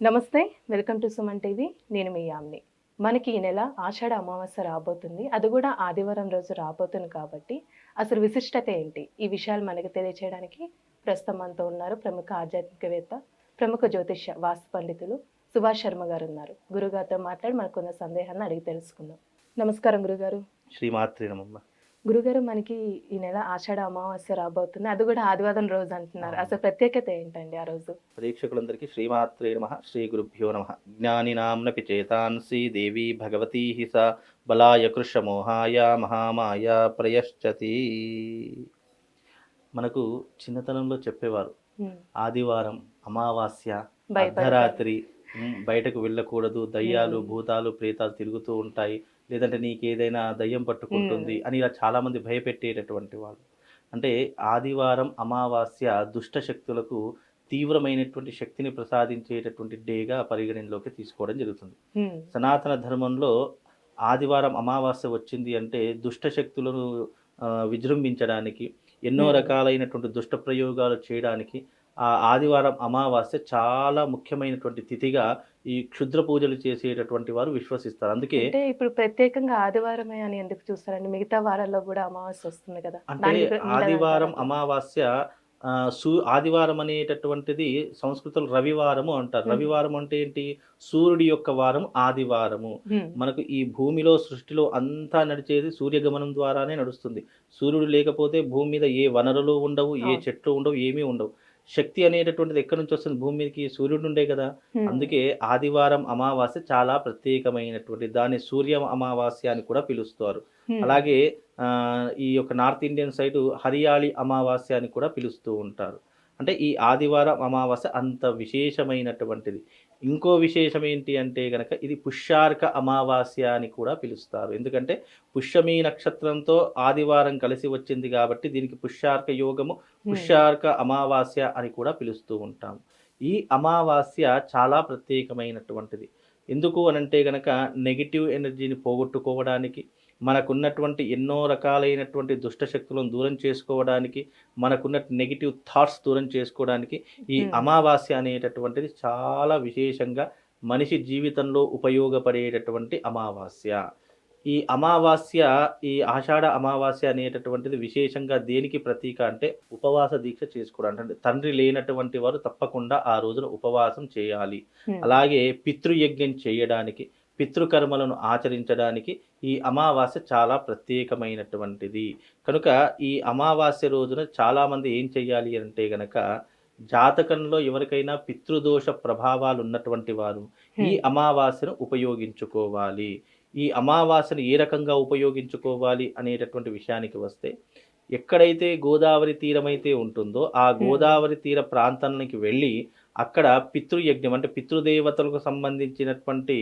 నమస్తే welcome to Suman TV. నేను మీ యామ్ని. మనకి ఈ నెల ఆషాఢ అమావాస్య రాబోతుంది. అది కూడా ఆదివారం రోజు రాబోతుంది కాబట్టి అసలు విశిష్టత ఏంటి? ఈ విషయాలు మనకి తెలియచేయడానికి ప్రస్తుతం మనతో ఉన్నారు ప్రముఖ ఆధ్యాత్మికవేత్త ప్రముఖ జ్యోతిష్య వాస్తు పండితులు సుభాష్ శర్మ గారు ఉన్నారు. గురుగారితో మాట్లాడి మనకున్న సందేహాన్ని అడిగి తెలుసుకుందాం. నమస్కారం గురుగారు. శ్రీమాత్రి నమ్మ గురుగారు మనకి ఈ నెల ఆషాఢ అమావాస్య రాబోతుంది. అది కూడా ఆదివారం రోజు అంటున్నారు. అసలు ప్రత్యేకత ఏంటండి ఆ రోజు? ప్రేక్షకులందరికీ శ్రీమాత్రే నమ శ్రీ గురుభ్యో నమ. జ్ఞానినాంనపి చేతాంసి దేవి భగవతీ స బలాయ కృషమోహాయ మహామాయ ప్రయశ్చతి. మనకు చిన్నతనంలో చెప్పేవారు. ఆదివారం అమావాస్య. అర్ధరాత్రి బయటకు వెళ్ళకూడదు. దయ్యాలు. భూతాలు ప్రేతాలు తిరుగుతూ ఉంటాయి. లేదంటే నీకు ఏదైనా దయ్యం పట్టుకుంటుంది అని ఇలా చాలా మంది భయపెట్టేటటువంటి వాళ్ళు. అంటే ఆదివారం అమావాస్య దుష్ట శక్తులకు తీవ్రమైనటువంటి శక్తిని ప్రసాదించేటటువంటి డేగా పరిగణనలోకి తీసుకోవడం జరుగుతుంది. సనాతన ధర్మంలో ఆదివారం అమావాస్య వచ్చింది అంటే దుష్ట శక్తులను విజృంభించడానికి ఎన్నో. రకాలైనటువంటి దుష్ట ప్రయోగాలు చేయడానికి ఆదివారం అమావాస్య చాలా ముఖ్యమైనటువంటి తిథిగా ఈ క్షుద్ర పూజలు చేసేటటువంటి వారు విశ్వసిస్తారు. అందుకే అంటే ఇప్పుడు ప్రత్యేకంగా ఆదివారమే అని ఎందుకు చూస్తారండి? మిగతా వారాల్లో కూడా అమావాస్య వస్తుంది కదా? అంటే ఆదివారం? అమావాస్య ఆ, సూ ఆదివారం అనేటటువంటిది సంస్కృతంలో రవివారము అంటారు. రవివారం అంటే ఏంటి? సూర్యుడి యొక్క వారం ఆదివారము. మనకు ఈ భూమిలో సృష్టిలో అంతా నడిచేది సూర్యగమనం ద్వారానే నడుస్తుంది. సూర్యుడు లేకపోతే భూమి మీద ఏ వనరులు ఉండవు ఏ. చెట్లు ఉండవు ఏమీ ఉండవు. శక్తి అనేటటువంటిది ఎక్కడి నుంచి వస్తుంది? భూమి మీదకి సూర్యుడు ఉండే కదా. అందుకే ఆదివారం అమావాస్య చాలా ప్రత్యేకమైనటువంటి దాన్ని సూర్య అమావాస్య అని కూడా పిలుస్తారు. అలాగే ఆ, ఈ యొక్క నార్త్ ఇండియన్ సైడ్ హరియాళి అమావాస్య అని కూడా పిలుస్తూ ఉంటారు. అంటే ఈ ఆదివారం అమావాస్య అంత విశేషమైనటువంటిది. ఇంకో విశేషం ఏంటి అంటే గనక ఇది పుష్యార్క అమావాస్య అని కూడా పిలుస్తారు. ఎందుకంటే పుష్యమీ నక్షత్రంతో ఆదివారం కలిసి వచ్చింది కాబట్టి దీనికి పుష్యార్క యోగము పుష్యార్క అమావాస్య అని కూడా పిలుస్తూ ఉంటాం. ఈ అమావాస్య చాలా ప్రత్యేకమైనటువంటిది. ఎందుకు అనంటే గనక నెగిటివ్ ఎనర్జీని పోగొట్టుకోవడానికి మనకున్నటువంటి ఎన్నో రకాలైనటువంటి దుష్ట శక్తులను దూరం చేసుకోవడానికి మనకున్న నెగిటివ్ థాట్స్ దూరం చేసుకోవడానికి ఈ Hmm. అమావాస్య అనేటటువంటిది చాలా విశేషంగా మనిషి జీవితంలో ఉపయోగపడేటటువంటి అమావాస్య. ఈ అమావాస్య ఈ ఆషాఢ అమావాస్య అనేటటువంటిది విశేషంగా దేనికి ప్రతీక అంటే ఉపవాస దీక్ష చేసుకోవడానికి అంటే తండ్రి లేనటువంటి వారు తప్పకుండా ఆ రోజున ఉపవాసం చేయాలి. ఉమ్, అలాగే పితృయజ్ఞం చేయడానికి పితృకర్మలను ఆచరించడానికి ఈ అమావాస్య చాలా ప్రత్యేకమైనటువంటిది. కనుక ఈ అమావాస్య రోజున చాలామంది ఏం చెయ్యాలి అంటే గనక జాతకంలో ఎవరికైనా పితృదోష ప్రభావాలు ఉన్నటువంటి వారు ఈ అమావాస్యను ఉపయోగించుకోవాలి. ఈ అమావాస్యను ఏ రకంగా ఉపయోగించుకోవాలి అనేటటువంటి విషయానికి వస్తే ఎక్కడైతే గోదావరి తీరమైతే ఉంటుందో ఆ గోదావరి తీర ప్రాంతానికి వెళ్ళి అక్కడ పితృయజ్ఞం అంటే పితృదేవతలకు సంబంధించినటువంటి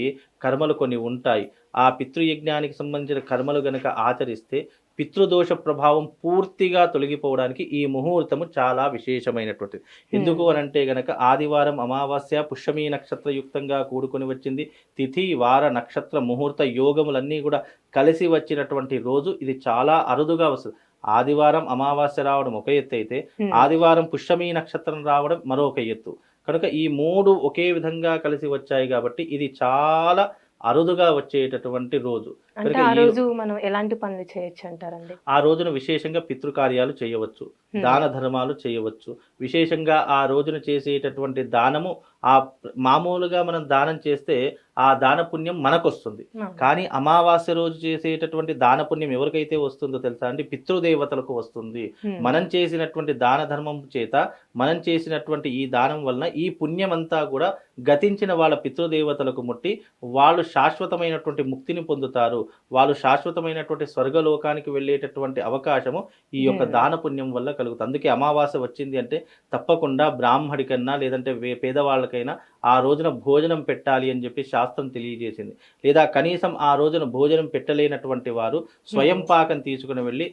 కర్మలు కొన్ని ఉంటాయి. ఆ పితృయజ్ఞానికి సంబంధించిన కర్మలు గనక ఆచరిస్తే పితృదోష ప్రభావం పూర్తిగా తొలగిపోవడానికి ఈ ముహూర్తము చాలా విశేషమైనటువంటిది. ఎందుకు అని అంటే గనక ఆదివారం అమావాస్య పుష్యమీ నక్షత్రయుక్తంగా కూడుకొని వచ్చింది. తిథి వార నక్షత్ర ముహూర్త యోగములన్నీ కూడా కలిసి వచ్చినటువంటి రోజు. ఇది చాలా అరుదుగా వస్తుంది. ఆదివారం అమావాస్య రావడం ఒక ఎత్తు అయితే ఆదివారం పుష్యమీ నక్షత్రం రావడం మరొక ఎత్తు. కనుక ఈ మూడు ఒకే విధంగా కలిసి వచ్చాయి కాబట్టి ఇది చాలా అరుదుగా వచ్చేటటువంటి రోజు. అంటే ఆ రోజు మనం ఎలాంటి పనులు చేయొచ్చు అంటారండి ఆ రోజున విశేషంగా పితృకార్యాలు చేయవచ్చు దాన ధర్మాలు చేయవచ్చు. విశేషంగా ఆ రోజున చేసేటటువంటి దానము ఆ మామూలుగా మనం దానం చేస్తే ఆ దాన పుణ్యం మనకొస్తుంది. అవును. కానీ అమావాస్య రోజు చేసేటటువంటి దాన పుణ్యం ఎవరికైతే వస్తుందో తెలుసా అండి? పితృదేవతలకు వస్తుంది. మనం చేసినటువంటి దాన ధర్మం చేత మనం చేసినటువంటి ఈ దానం వలన ఈ పుణ్యం అంతా కూడా గతించిన వాళ్ళ పితృదేవతలకు ముట్టి వాళ్ళు శాశ్వతమైనటువంటి ముక్తిని పొందుతారు. వాళ్ళు శాశ్వతమైనటువంటి స్వర్గలోకానికి వెళ్ళేటటువంటి అవకాశము ఈ యొక్క. దాన పుణ్యం వల్ల కలుగుతుంది. అందుకే అమావాస్య వచ్చింది అంటే తప్పకుండా బ్రాహ్మడికన్నా లేదంటే పేదవాళ్ళకైనా ఆ రోజున భోజనం పెట్టాలి అని చెప్పి శాస్త్రం తెలియజేసింది. లేదా కనీసం ఆ రోజున భోజనం పెట్టలేనటువంటి వారు స్వయం పాకం తీసుకుని వెళ్ళి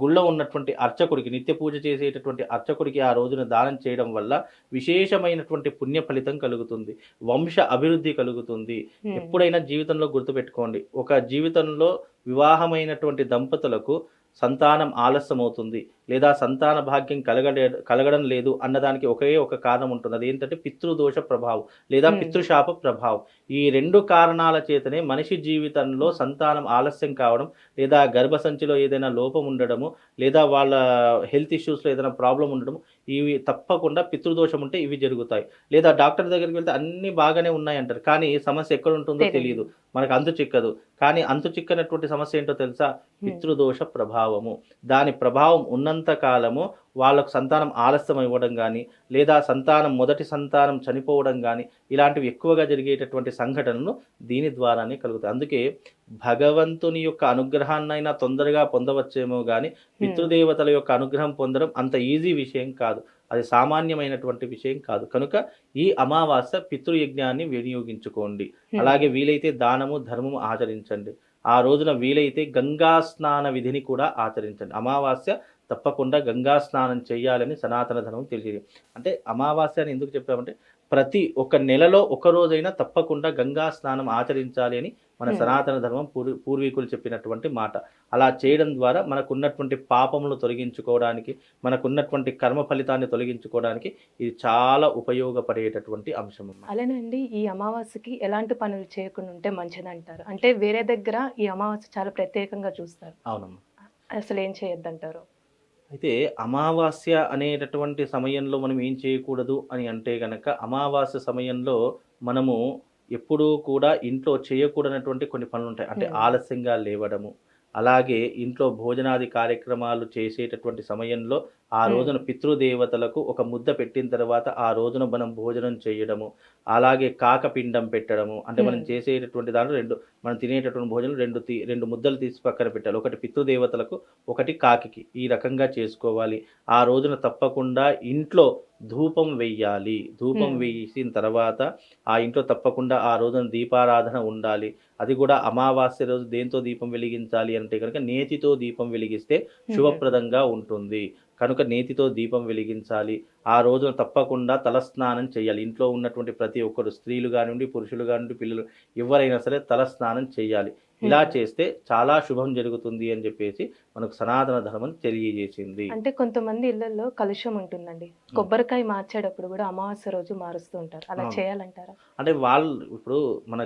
గుళ్ళో ఉన్నటువంటి అర్చకుడికి నిత్య పూజ చేసేటటువంటి అర్చకుడికి ఆ రోజున దానం చేయడం వల్ల విశేషమైనటువంటి పుణ్య ఫలితం కలుగుతుంది. వంశ అభివృద్ధి కలుగుతుంది. ఉమ్, ఎప్పుడైనా జీవితంలో గుర్తుపెట్టుకోండి. ఒక జీవితంలో వివాహమైనటువంటి దంపతులకు సంతానం ఆలస్యం అవుతుంది లేదా సంతాన భాగ్యం కలగలే కలగడం లేదు అన్నదానికి ఒకే ఒక కారణం ఉంటుంది. అది ఏంటంటే పితృదోష ప్రభావం లేదా. పితృశాప ప్రభావం. ఈ రెండు కారణాల చేతనే మనిషి జీవితంలో సంతానం ఆలస్యం కావడం లేదా గర్భసంచిలో ఏదైనా లోపం ఉండడము లేదా వాళ్ళ హెల్త్ ఇష్యూస్లో ఏదైనా ప్రాబ్లం ఉండడం ఇవి తప్పకుండా పితృదోషం ఉంటే ఇవి జరుగుతాయి. లేదా డాక్టర్ దగ్గరికి వెళ్తే అన్ని బాగానే ఉన్నాయి అంటారు కానీ సమస్య ఎక్కడ ఉంటుందో తెలియదు. తెలియదు మనకు అంతు చిక్కదు. కానీ అంతు చిక్కనటువంటి సమస్య ఏంటో తెలుసా? పితృదోష ప్రభావము. దాని ప్రభావం ఉన్నంత కాలము వాళ్ళకు సంతానం ఆలస్యం ఇవ్వడం కానీ లేదా సంతానం మొదటి సంతానం చనిపోవడం కానీ ఇలాంటివి ఎక్కువగా జరిగేటటువంటి సంఘటనలు దీని ద్వారానే కలుగుతాయి. అందుకే భగవంతుని యొక్క అనుగ్రహాన్నైనా తొందరగా పొందవచ్చేమో కానీ పితృదేవతల యొక్క అనుగ్రహం పొందడం అంత ఈజీ విషయం కాదు. అది సామాన్యమైనటువంటి విషయం కాదు. కనుక ఈ అమావాస్య పితృయజ్ఞాన్ని వినియోగించుకోండి. అలాగే వీలైతే దానము ధర్మము ఆచరించండి. ఆ రోజున వీలైతే గంగా స్నాన విధిని కూడా ఆచరించండి. అమావాస్య తప్పకుండా గంగా స్నానం చేయాలని సనాతన ధర్మం తెలియదు అంటే అమావాస్య అని ఎందుకు చెప్పామంటే ప్రతి ఒక్క నెలలో ఒక రోజైనా తప్పకుండా గంగా స్నానం ఆచరించాలి అని మన Hmm. సనాతన ధర్మం పూర్వీ పూర్వీకులు చెప్పినటువంటి మాట. అలా చేయడం ద్వారా మనకున్నటువంటి పాపములు తొలగించుకోవడానికి మనకున్నటువంటి కర్మ ఫలితాన్ని తొలగించుకోవడానికి ఇది చాలా ఉపయోగపడేటటువంటి అంశం. అలానండి ఈ అమావాస్యకి ఎలాంటి పనులు చేయకుండా ఉంటే మంచిదంటారు? అంటే వేరే దగ్గర ఈ అమావాస్య చాలా ప్రత్యేకంగా చూస్తారు. అవునమ్మా. అసలు ఏం చేయొద్దంటారు? అయితే అమావాస్య అనేటటువంటి సమయంలో మనం ఏం చేయకూడదు అని అంటే గనక అమావాస్య సమయంలో మనము ఎప్పుడూ కూడా ఇంట్లో చేయకూడనటువంటి కొన్ని పనులు ఉంటాయి అంటే. ఆలస్యంగా లేవడము అలాగే ఇంట్లో భోజనాది కార్యక్రమాలు చేసేటటువంటి సమయంలో ఆ. రోజున పితృదేవతలకు ఒక ముద్ద పెట్టిన తర్వాత ఆ రోజున మనం భోజనం చేయడము అలాగే కాకపిండం పెట్టడము అంటే మనం. చేసేటటువంటి దాంట్లో రెండు మనం తినేటటువంటి భోజనం రెండు రెండు ముద్దలు తీసి పక్కన పెట్టాలి. ఒకటి పితృదేవతలకు ఒకటి కాకికి. ఈ రకంగా చేసుకోవాలి. ఆ రోజున తప్పకుండా ఇంట్లో ధూపం వెయ్యాలి. ధూపం. వేసిన తర్వాత ఆ ఇంట్లో తప్పకుండా ఆ రోజున దీపారాధన ఉండాలి. అది కూడా అమావాస్య రోజు దేంతో దీపం వెలిగించాలి అంటే కనుక నేతితో దీపం వెలిగిస్తే శుభప్రదంగా ఉంటుంది. కనుక నేతితో దీపం వెలిగించాలి. ఆ రోజున తప్పకుండా తలస్నానం చేయాలి. ఇంట్లో ఉన్నటువంటి ప్రతి ఒక్కరు స్త్రీలు కానివ్వండి పురుషులు కానివ్వండి పిల్లలు ఎవరైనా సరే తలస్నానం చేయాలి. ఇలా Hmm. చేస్తే చాలా శుభం జరుగుతుంది అని చెప్పేసి మనకు సనాతన ధర్మం తెలియజేసింది. అంటే కొంతమంది ఇళ్ళలో కలుషం ఉంటుందండి. కొబ్బరికాయ మార్చేటప్పుడు కూడా అమావాస్య రోజు మారుస్తూ ఉంటారు. అలా అవును. చేయాలంటారా? అంటే వాళ్ళు ఇప్పుడు మన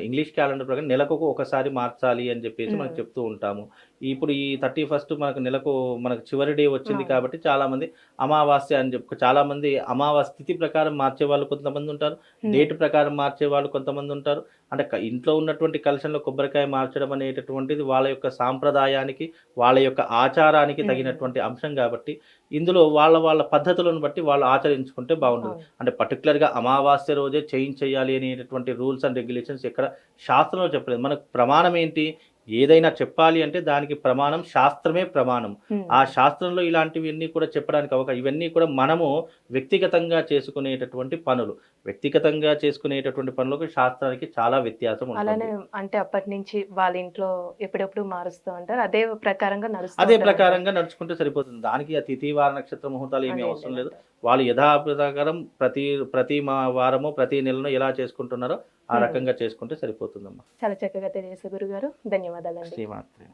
ఇంగ్లీష్ క్యాలెండర్ ప్రకారం నెలకు ఒకసారి మార్చాలి అని చెప్పేసి మ్మ్. చెప్తూ ఉంటాము. ఇప్పుడు ఈ థర్టీ ఫస్ట్ మనకు నెలకు మనకు చివరి డే వచ్చింది. కాబట్టి చాలా మంది అమావాస్య అని చెప్పు చాలా మంది అమావాస్య తిథి ప్రకారం మార్చే వాళ్ళు కొంతమంది ఉంటారు. డేట్ ప్రకారం మార్చే వాళ్ళు కొంతమంది ఉంటారు అంటే ఇంట్లో ఉన్నటువంటి కలశంలో కొబ్బరికాయ మార్చడం అనేటటువంటిది వాళ్ళ యొక్క సాంప్రదాయానికి వాళ్ళ యొక్క ఆచారానికి. తగినటువంటి అంశం కాబట్టి ఇందులో వాళ్ళ వాళ్ళ పద్ధతులను బట్టి వాళ్ళు ఆచరించుకుంటే బాగుంటుంది. అంటే పర్టికులర్గా అమావాస్య రోజే చేంజ్ చేయాలి అనేటటువంటి రూల్స్ అండ్ రెగ్యులేషన్స్ ఎక్కడ శాస్త్రంలో చెప్పలేదు మనకు ప్రమాణం ఏంటి ఏదైనా చెప్పాలి అంటే దానికి ప్రమాణం శాస్త్రమే ప్రమాణం. ఆ శాస్త్రంలో ఇలాంటివన్నీ కూడా చెప్పడానికి అవకాశం ఇవన్నీ కూడా మనము వ్యక్తిగతంగా చేసుకునేటటువంటి పనులు. వ్యక్తిగతంగా చేసుకునేటటువంటి పనులకు శాస్త్రానికి చాలా వ్యత్యాసం అలానే అంటే అప్పటి నుంచి వాళ్ళ ఇంట్లో ఎప్పుడెప్పుడు మారుస్తూ ఉంటారు. అదే ప్రకారంగా అదే ప్రకారంగా నడుచుకుంటే సరిపోతుంది. దానికి ఆ తిథి వార నక్షత్ర ముహూర్తాలు ఏమీ అవసరం లేదు. వాళ్ళు యథాప్రకారం ప్రతి ప్రతి మా వారము ప్రతి నెలను ఎలా చేసుకుంటున్నారో ఆ. రకంగా చేసుకుంటే సరిపోతుందమ్మా. చాలా చక్కగా తెలియజేసే గురుగారు. ధన్యవాదాలండి. శ్రీమాత్రి.